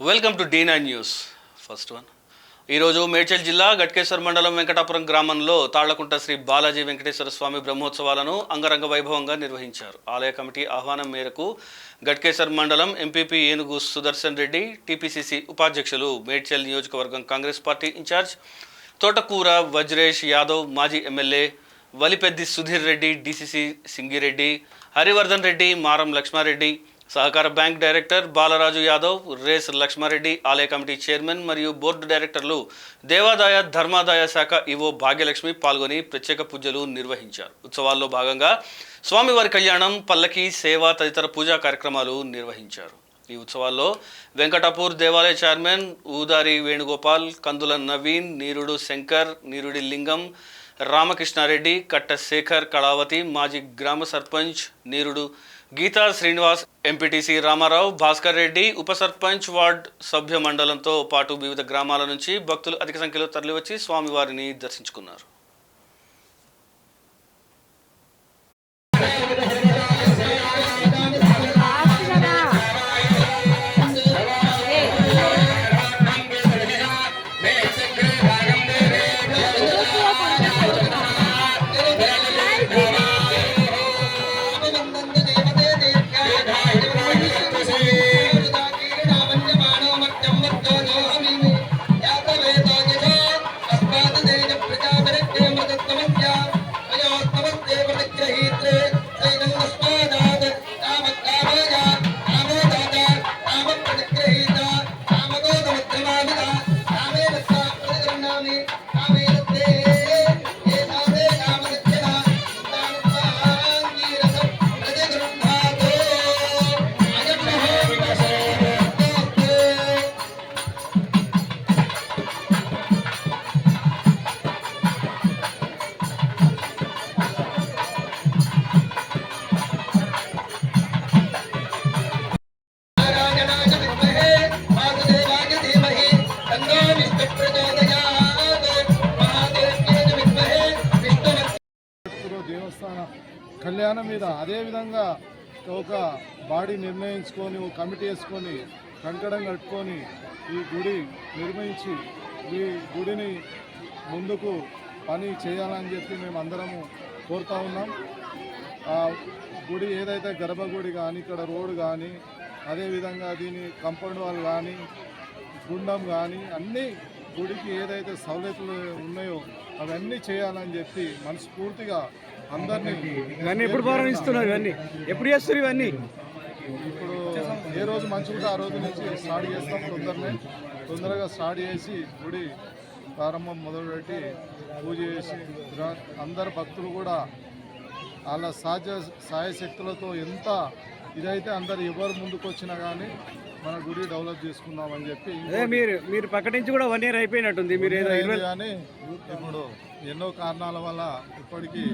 Welcome to Dina news first one ఈరోజు మేడ్చల్ జిల్లా గట్కేశ్వర్ మండలం వెంకటాపురం గ్రామంలో తాళ్ళకుంట శ్రీ బాలాజీ వెంకటేశ్వర స్వామి బ్రహ్మోత్సవాలను అంగరంగ వైభవంగా నిర్వహించారు. ఆలయ కమిటీ ఆహ్వానం మేరకు గట్కేశ్వర్ మండలం ఎంపీపీ ఏనుగు సుదర్శన్ రెడ్డి టీపీసీసీ ఉపాధ్యక్షులు మేడ్చల్ నియోజకవర్గం కాంగ్రెస్ పార్టీ ఇన్ఛార్జ్ తోటకూర వజ్రేష్ యాదవ్ మాజీ ఎమ్మెల్యే వలిపెద్ది సుధీర్ రెడ్డి డీసీసీ సింగిరెడ్డి హరివర్ధన్ రెడ్డి మారం లక్ష్మారెడ్డి సహకార బ్యాంక్ డైరెక్టర్ బాలరాజు యాదవ్ రేస్ లక్ష్మారెడ్డి ఆలయ కమిటీ చైర్మన్ మరియు బోర్డు డైరెక్టర్లు దేవాదాయ ధర్మాదాయ శాఖ ఈవో భాగ్యలక్ష్మి పాల్గొని ప్రత్యేక పూజలు నిర్వహించారు. ఉత్సవాల్లో భాగంగా స్వామివారి కళ్యాణం పల్లకి సేవ తదితర పూజా కార్యక్రమాలు నిర్వహించారు. ఈ ఉత్సవాల్లో వెంకటాపూర్ దేవాలయ చైర్మన్ ఊదారి వేణుగోపాల్ కందుల నవీన్ నీరుడు శంకర్ నీరుడి లింగం రామకృష్ణారెడ్డి కట్ట శేఖర్ కళావతి మాజీ గ్రామ సర్పంచ్ నీరుడు గీతా శ్రీనివాస్ ఎంపీటీసీ రామారావు భాస్కర్ రెడ్డి ఉప సర్పంచ్ వార్డ్ సభ్య మండలంతో పాటు వివిధ గ్రామాల నుంచి భక్తులు అధిక సంఖ్యలో తరలివచ్చి స్వామివారిని దర్శించుకున్నారు. కళ్యాణం మీద అదేవిధంగా ఒక బాడీ నిర్ణయించుకొని ఒక కమిటీ వేసుకొని కంకణం కట్టుకొని ఈ గుడి నిర్మించి ఈ గుడిని ముందుకు పని చేయాలని చెప్పి మేము అందరము కోరుతా ఉన్నాం. ఆ గుడి ఏదైతే గర్భగుడి కానీ ఇక్కడ రోడ్డు కానీ అదేవిధంగా దీని కంపౌండ్ వాళ్ళు కానీ గుండం కానీ అన్నీ గుడికి ఏదైతే సౌలతులు ఉన్నాయో అవన్నీ చేయాలని చెప్పి మనస్ఫూర్తిగా ఇవన్నీ ఎప్పుడు ప్రారంభిస్తున్నారు ఇవన్నీ? ఎప్పుడు చేస్తారు ఇవన్నీ? ఇప్పుడు ఏ రోజు మంచిగా ఆ రోజు నుంచి స్టార్ట్ చేస్తాం తొందరనే. తొందరగా స్టార్ట్ చేసి గుడి ప్రారంభం మొదలుపెట్టి పూజ చేసి అందరు భక్తులు కూడా వాళ్ళ సహజ సాయశక్తులతో ఎంత ఇదైతే అందరు ఎవరు ముందుకు వచ్చినా కానీ మన గుడి డెవలప్ చేసుకుందామని చెప్పి మీరు మీరు ప్రకటించి కూడా వన్ ఇయర్ అయిపోయినట్టుంది. మీరు కానీ ఇప్పుడు ఎన్నో కారణాల వల్ల ఇప్పటికీ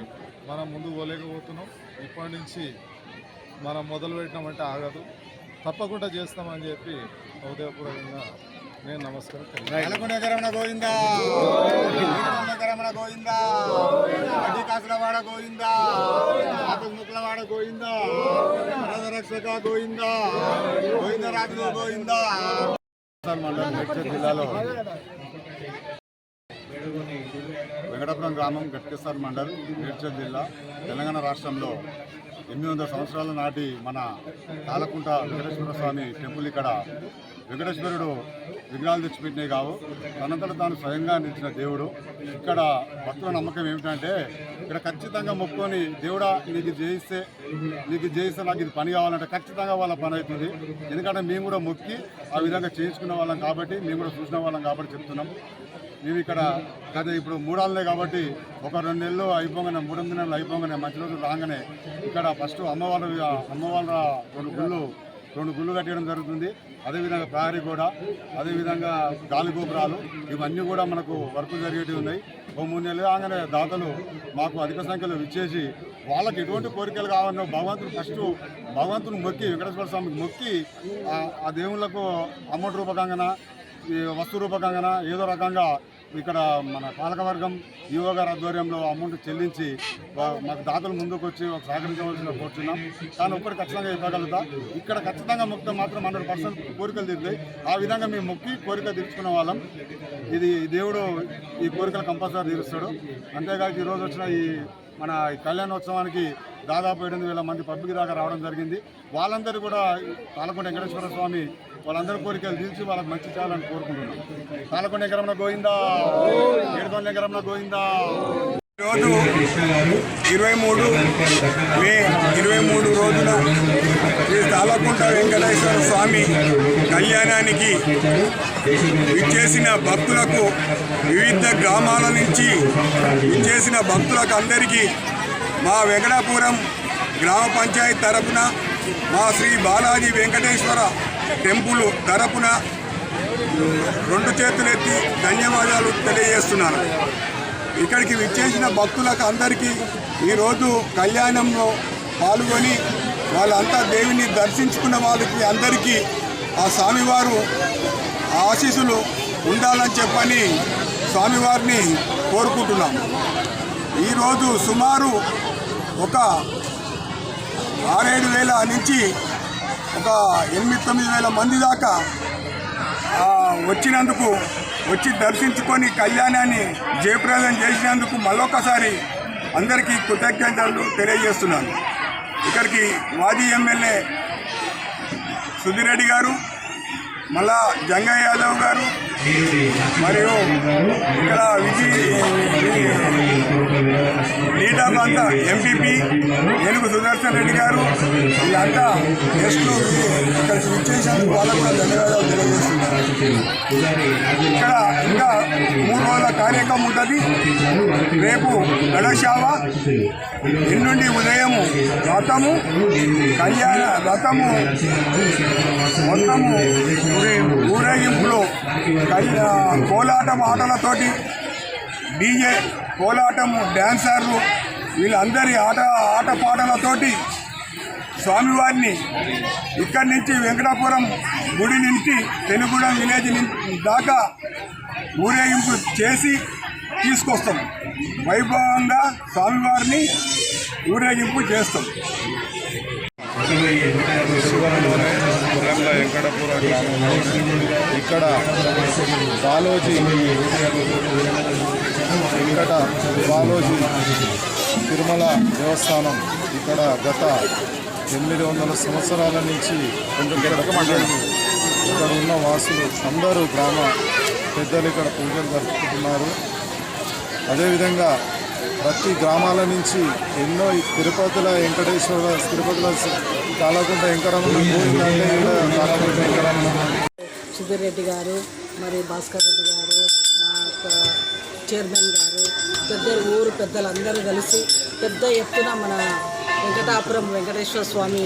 మనం ముందుకు పోలేకపోతున్నాం. ఇప్పటి నుంచి మనం మొదలు పెట్టినామంటే ఆగదు. తప్పకుండా చేస్తామని చెప్పి హృదయపూర్వకంగా నేను నమస్కారం తెలియజేస్తున్నాను. నల్గొండ గోవిందా. గోవిందా. గోవిందా. ముక్కలవాడ గోవిందా. రక్షక గోవిందా. గోవింద రాజు గోవిందా. మండలం మేడ్చల్ జిల్లాలో వెంకటాపురం గ్రామం గట్కేశ్వర్ మండల్ మేడ్చల్ జిల్లా తెలంగాణ రాష్ట్రంలో ఎనిమిది వందల సంవత్సరాల నాటి మన తాలకుంట వెంకటేశ్వర స్వామి టెంపుల్ ఇక్కడ వెంకటేశ్వరుడు విగ్రహాలు తెచ్చిపెట్టినవి కావు. తనంతట తాను స్వయంగా నిలిచిన దేవుడు. ఇక్కడ భక్తుల నమ్మకం ఏమిటంటే ఇక్కడ ఖచ్చితంగా మొక్కుకొని దేవుడా నీకు జయిస్తే నీకు జయిస్తే నాకు ఇది పని కావాలంటే ఖచ్చితంగా వాళ్ళ పని అవుతుంది. ఎందుకంటే మేము కూడా మొక్కి ఆ విధంగా చేయించుకున్న వాళ్ళం కాబట్టి మేము కూడా చూసిన వాళ్ళం కాబట్టి చెప్తున్నాం. మేము ఇక్కడ గత ఇప్పుడు మూడాళ్ళే కాబట్టి ఒక రెండు నెలలు అయిపోగానే మూడు ఎనిమిది నెలలు అయిపోగానే మంచి రోజులు రాగానే ఇక్కడ ఫస్ట్ అమ్మవారి అమ్మవాళ్ళ రెండు గుళ్ళు రెండు గుళ్ళు కట్టడం జరుగుతుంది. అదేవిధంగా ప్రహరీ కూడా అదేవిధంగా గాలి గోపురాలు ఇవన్నీ కూడా మనకు వర్క్ జరిగేటివి ఉన్నాయి. ఓ మూడు నెలలు కాగానే దాతలు మాకు అధిక సంఖ్యలో ఇచ్చేసి వాళ్ళకి ఎటువంటి కోరికలు కావాలన్నా భగవంతుడు ఫస్ట్ భగవంతుని మొక్కి వెంకటేశ్వర స్వామికి మొక్కి ఆ- దేవుళ్ళకు అమౌంట్ రూపకంగా ఈ వస్తు రూపకంగా ఏదో రకంగా ఇక్కడ మన పాలకవర్గం ఈవో గారి ఆధ్వర్యంలో అమౌంట్ చెల్లించి మాకు దాతలు ముందుకు వచ్చి ఒక సహకరించవలసిన కోరుతున్నాం కానీ ఒక్కటి ఖచ్చితంగా ఇవ్వగలుగుతా ఇక్కడ ఖచ్చితంగా మొక్కితే మాత్రం హండ్రెడ్ పర్సెంట్ కోరికలు తీరుతాయి. ఆ విధంగా మేము మొక్కి కోరిక తీర్చుకున్న వాళ్ళం. ఇది దేవుడు ఈ కోరికలు కంపల్సరీ తీరుస్తాడు. అంతేకాక ఈరోజు వచ్చిన ఈ మన ఈ కళ్యాణోత్సవానికి దాదాపు ఎనిమిది వేల మంది పబ్లిక్ దాకా రావడం జరిగింది. వాళ్ళందరూ కూడా పాలకొండ వెంకటేశ్వర స్వామి వాళ్ళందరి కోరికలు తీర్చి వాళ్ళకి మంచి చేయాలని కోరుకుంటున్నాం. పాలకొండ ఎకరంలో గోయిందా ఏడుకొండ ఎకరంలో గోయిందా ఈరోజు ఇరవై మూడు మే ఇరవై మూడు రోజున శ్రీ తాలకుంట వెంకటేశ్వర స్వామి కళ్యాణానికి విచ్చేసిన భక్తులకు వివిధ గ్రామాల నుంచి విచ్చేసిన భక్తులకు అందరికీ మా వెంకటాపురం గ్రామ పంచాయతీ తరపున మా శ్రీ బాలాజీ వెంకటేశ్వర టెంపుల్ తరపున రెండు చేతులెత్తి ధన్యవాదాలు తెలియజేస్తున్నాను. ఇక్కడికి విచ్చేసిన భక్తులకు అందరికీ ఈరోజు కళ్యాణంలో పాల్గొని వాళ్ళంతా దేవుని దర్శించుకున్న వాళ్ళకి అందరికీ ఆ స్వామివారు ఆశీస్సులు ఉండాలని చెప్పని స్వామివారిని కోరుకుంటున్నాం ఈరోజు సుమారు ఒక ఆరేడు వేల నుంచి ఒక ఎనిమిది తొమ్మిది వేల మంది దాకా వచ్చినందుకు వచ్చి దర్శించుకొని కళ్యాణాన్ని జయప్రదం చేసినందుకు మళ్ళొకసారి అందరికీ కృతజ్ఞతలు తెలియజేస్తున్నాను. ఇక్కడికి మాజీ ఎమ్మెల్యే సుధిరెడ్డి గారు మళ్ళా జంగయ్య యాదవ్ గారు మరియు ఇక్కడ విజయ్ లీడర్లు అంతా ఎంపీపీ ఏనుగు సుదర్శన్ రెడ్డి గారు వీళ్ళంతా గెస్ట్లు ఇక్కడ విచ్చేసేందుకు వాళ్ళకు కూడా ధన్యవాదాలు తెలియజేస్తున్నారు ఇక్కడ ఇంకా మూడు రోజుల కార్యక్రమం ఉంటుంది. రేపు గణశావ ఎన్నుండి ఉదయము రథము కళ్యాణ రథము మొత్తము ఊరేగింపులో కోలాటం ఆటలతోటి డీజే కోలాటం డ్యాన్సర్లు వీళ్ళందరి ఆట ఆటపాటలతోటి స్వామివారిని ఇక్కడి నుంచి వెంకటాపురం గుడి నుంచి తెనుగూడెం విలేజ్ దాకా ఊరేగింపు చేసి తీసుకొస్తాం. వైభవంగా స్వామివారిని ఊరేగింపు చేస్తాం. కురంల వెంకటపుర గ్రామంలో ఇక్కడ బాలోజీ వెంకట బాలోజీ తిరుమల దేవస్థానం ఇక్కడ గత ఎనిమిది వందల సంవత్సరాల నుంచి కొంచెం జరగమంటారు ఇక్కడ ఉన్న వాసులు అందరూ గ్రామ పెద్దలు ఇక్కడ పూజలు జరుపుకుంటున్నారు. అదేవిధంగా ప్రతి గ్రామాల నుంచి ఎన్నో తిరుపతిలో వెంకటేశ్వర తిరుపతిలో తాళకుంట వెంకటరమణ గోవిందంటే సుధీర్ రెడ్డి గారు మరి భాస్కర్ రెడ్డి గారు మా యొక్క చైర్మన్ గారు పెద్ద ఊరు పెద్దలందరూ కలిసి పెద్ద ఎత్తున మన వెంకటాపురం వెంకటేశ్వర స్వామి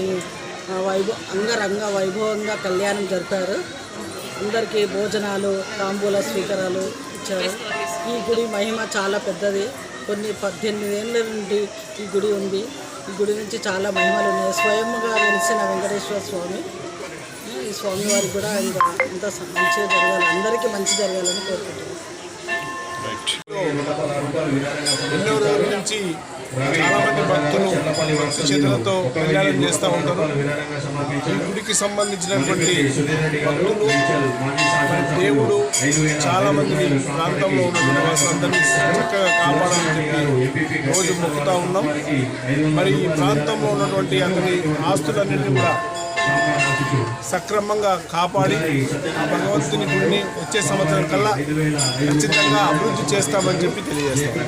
వైభవ అంగరంగ వైభవంగా కళ్యాణం జరిపారు. అందరికీ భోజనాలు తాంబూల స్వీకారాలు ఇచ్చారు. ఈ గుడి మహిమ చాలా పెద్దది. కొన్ని పద్దెనిమిది ఏళ్ళ నుండి ఈ గుడి ఉంది. ఈ గుడి నుంచి చాలా మహిమలు ఉన్నాయి. స్వయంగా వెలిసిన వెంకటేశ్వర స్వామి ఈ స్వామివారికి కూడా ఇంకా ఇంత మంచిగా జరగాలి. అందరికీ మంచి జరగాలని కోరుకుంటున్నాను ఎన్నో రోజుల నుంచి చాలా మంది భక్తులు భక్తి చేతులతో కళ్యాణం చేస్తూ ఉంటారు. ఈ గుడికి సంబంధించినటువంటి భక్తులు దేవుడు చాలా మంది ప్రాంతంలో ఉన్నటువంటి వాసులందరినీ చక్కగా కాపాడాలని చెప్పి రోజు మొక్కుతా ఉన్నాం. మరి ఈ ప్రాంతంలో ఉన్నటువంటి అతని ఆస్తులన్నింటినీ కూడా సక్రమంగా కాపాడి ఆ భగవంతుని గుడిని వచ్చే సంవత్సరం కల్లా ఖచ్చితంగా అభివృద్ధి చేస్తామని చెప్పి తెలియజేస్తాం.